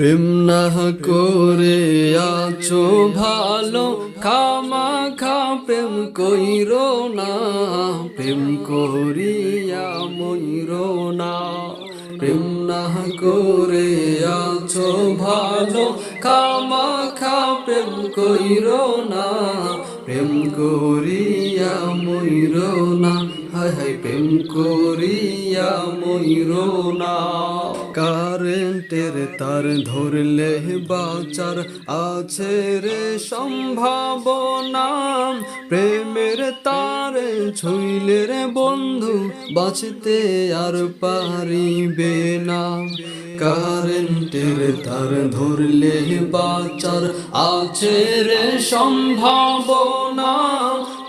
প্রেম না করে আছো ভালো, খামা খা, প্রেম কইর না, প্রেম করিয়া ময়ূর না। প্রেম না করে আছো ভালো, খামা খা প্রেম কইর না, প্রেম করিয়া ময়ূর না। হায় হায়, প্রেম করিয়া ময়ূর না। কারেন্টের তার ধরলে বাচার আছে রে সম্ভাবনা। প্রেমের তারে ছুইলে রে বন্ধু, বাঁচতে আর পারিবে না। কারেন্টের তার ধরলে বাচার আছে রে সম্ভাবনা।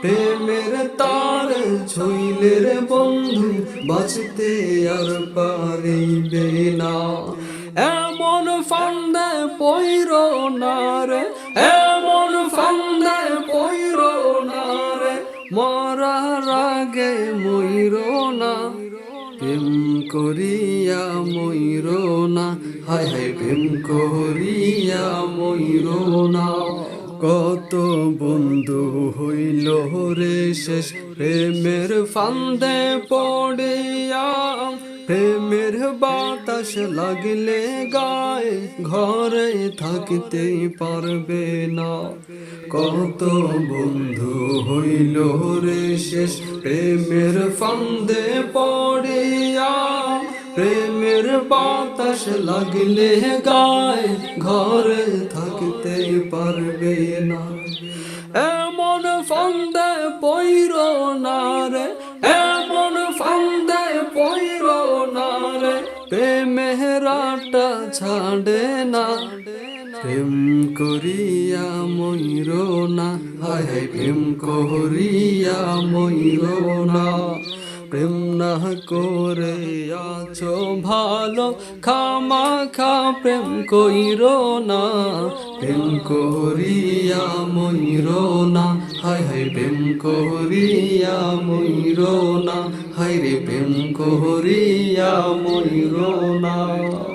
প্রেমের তার ছুইলে রে বন্ধু, বাঁচতে আর পারিবে না। এমন ফান্দে পইর না রে, এমন ফান্দে পইর না রে। মরার আগে ময়ূর না। প্রেম করিয়া ময়ূর না। হায় হায় প্রেম করিয়া ময়ূর না। কত বন্ধু হইল রে শেষ। প্রেমের ফান্দে পড়িয়া, প্রেমের বাতাস লাগলে গায়ে ঘরে থাকতে পারবে না। কত বন্ধু হইল রে শেষ। প্রেমের ফান্দে পড়িয়া প্রেমের বাতাস লাগলে গায়ে ঘরে থাকতে পারবে না। এমন ফান্দে পইর না রে, এমন ফান্দে পইর না রে। প্রেমেরাটা ছাড়ে না, প্রেম করিয়া ময়ূর না। হায় প্রেম করিয়া ময়ূর না। প্রেম না করে আছো ভালো খামা খা, প্রেম কইর না। প্রেম করিয়া ময়ূর না। হায় হায় প্রেম করিয়া ময়ূর না। হায় রে প্রেম করিয়া ময়ূর না।